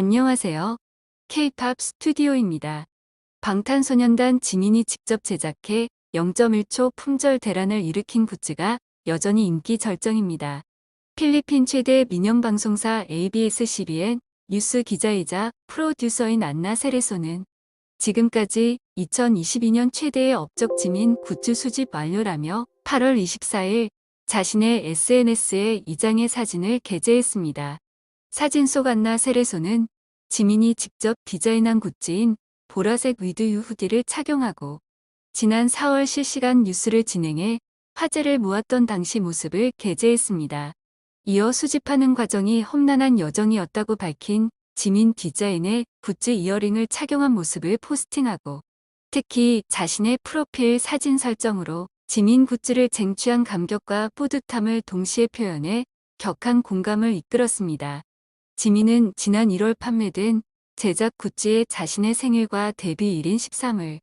안녕하세요. K-팝 스튜디오입니다. 방탄소년단 지민이 직접 제작해 0.1초 품절 대란을 일으킨 굿즈가 여전히 인기 절정입니다. 필리핀 최대 민영 방송사 ABS-CBN 뉴스 기자이자 프로듀서인 안나 세레소는 지금까지 2022년 최대의 업적 지민 굿즈 수집 완료라며 8월 24일 자신의 SNS에 이 장의 사진을 게재했습니다. 사진 속 안나 세레소는 지민이 직접 디자인한 굿즈인 보라색 위드유 후디를 착용하고 지난 4월 실시간 뉴스를 진행해 화제를 모았던 당시 모습을 게재했습니다. 이어 수집하는 과정이 험난한 여정이었다고 밝힌 지민 디자인의 굿즈 이어링을 착용한 모습을 포스팅하고 특히 자신의 프로필 사진 설정으로 지민 굿즈를 쟁취한 감격과 뿌듯함을 동시에 표현해 격한 공감을 이끌었습니다. 지민은 지난 1월 판매된 제작 굿즈에 자신의 생일과 데뷔일인 13을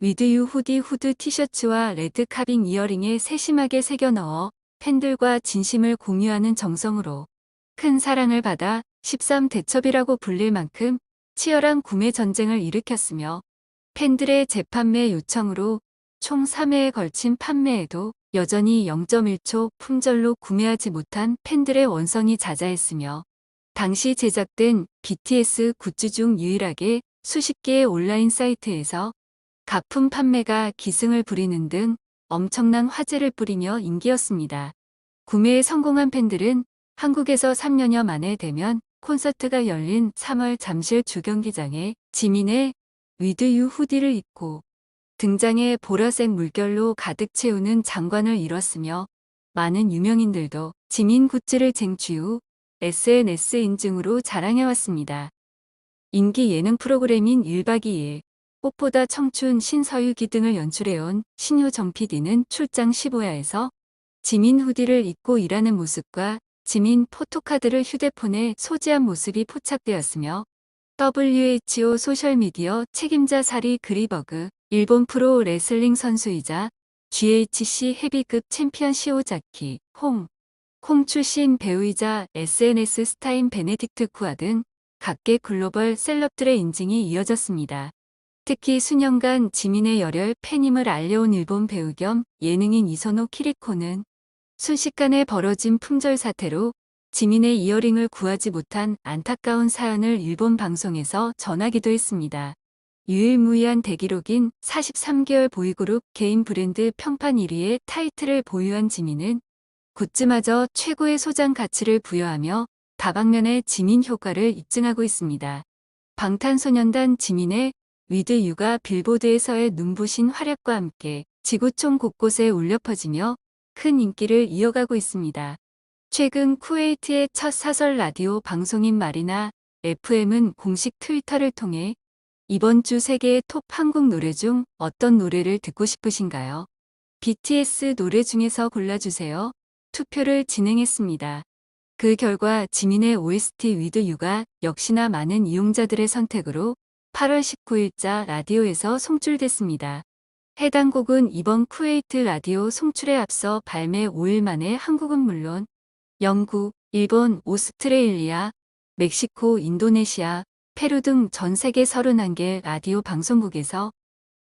위드유 후디 후드 티셔츠와 레드 카빙 이어링에 세심하게 새겨 넣어 팬들과 진심을 공유하는 정성으로 큰 사랑을 받아 13 대첩이라고 불릴 만큼 치열한 구매 전쟁을 일으켰으며 팬들의 재판매 요청으로 총 3회에 걸친 판매에도 여전히 0.1초 품절로 구매하지 못한 팬들의 원성이 자자했으며 당시 제작된 BTS 굿즈 중 유일하게 수십 개의 온라인 사이트에서 가품 판매가 기승을 부리는 등 엄청난 화제를 뿌리며 인기였습니다. 구매에 성공한 팬들은 한국에서 3년여 만에 되면 콘서트가 열린 3월 잠실 주경기장에 지민의 위드유 후디를 입고 등장해 보라색 물결로 가득 채우는 장관을 이뤘으며 많은 유명인들도 지민 굿즈를 쟁취 후 SNS 인증으로 자랑해왔습니다. 인기 예능 프로그램인 1박 2일, 꽃보다 청춘 신서유기 등을 연출해온 신효 정PD는 출장 15야에서 지민 후디를 입고 일하는 모습과 지민 포토카드를 휴대폰에 소지한 모습이 포착되었으며 WHO 소셜미디어 책임자 사리 그리버그, 일본 프로 레슬링 선수이자 GHC 헤비급 챔피언 시오자키, 홍, 콩 출신 배우이자 SNS 스타인 베네딕트 쿠아 등 각계 글로벌 셀럽들의 인증이 이어졌습니다. 특히 수년간 지민의 열혈 팬임을 알려온 일본 배우 겸 예능인 이선호 키리코는 순식간에 벌어진 품절 사태로 지민의 이어링을 구하지 못한 안타까운 사연을 일본 방송에서 전하기도 했습니다. 유일무이한 대기록인 43개월 보이그룹 개인 브랜드 평판 1위의 타이틀을 보유한 지민은 굿즈마저 최고의 소장 가치를 부여하며 다방면의 지민 효과를 입증하고 있습니다. 방탄소년단 지민의 위드 유가 빌보드에서의 눈부신 활약과 함께 지구촌 곳곳에 울려 퍼지며 큰 인기를 이어가고 있습니다. 최근 쿠웨이트의 첫 사설 라디오 방송인 마리나 FM은 공식 트위터를 통해 이번 주 세계의 톱 한국 노래 중 어떤 노래를 듣고 싶으신가요? BTS 노래 중에서 골라주세요. 투표를 진행했습니다. 그 결과 지민의 OST 위드 유가 역시나 많은 이용자들의 선택으로 8월 19일자 라디오에서 송출됐습니다. 해당 곡은 이번 쿠웨이트 라디오 송출에 앞서 발매 5일 만에 한국은 물론 영국, 일본, 오스트레일리아, 멕시코, 인도네시아, 페루 등 전 세계 31개 라디오 방송국에서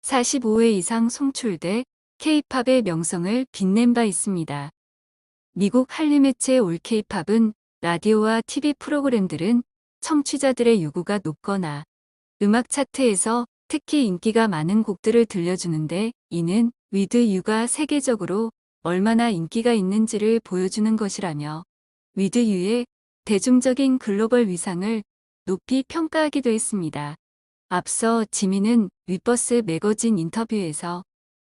45회 이상 송출돼 K-팝의 명성을 빛낸 바 있습니다. 미국 한류 매체 올 K-팝은 라디오와 TV 프로그램들은 청취자들의 요구가 높거나 음악 차트에서 특히 인기가 많은 곡들을 들려주는데 이는 위드 유가 세계적으로 얼마나 인기가 있는지를 보여주는 것이라며 위드 유의 대중적인 글로벌 위상을 높이 평가하기도 했습니다. 앞서 지민은 위버스 매거진 인터뷰에서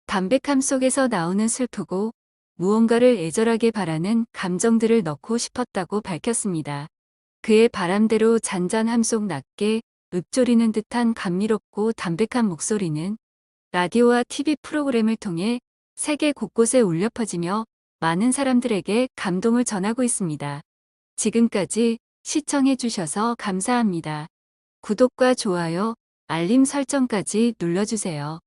담백함 속에서 나오는 슬프고 무언가를 애절하게 바라는 감정들을 넣고 싶었다고 밝혔습니다. 그의 바람대로 잔잔함 속 낮게 읊조리는 듯한 감미롭고 담백한 목소리는 라디오와 TV 프로그램을 통해 세계 곳곳에 울려 퍼지며 많은 사람들에게 감동을 전하고 있습니다. 지금까지 시청해 주셔서 감사합니다. 구독과 좋아요, 알림 설정까지 눌러주세요.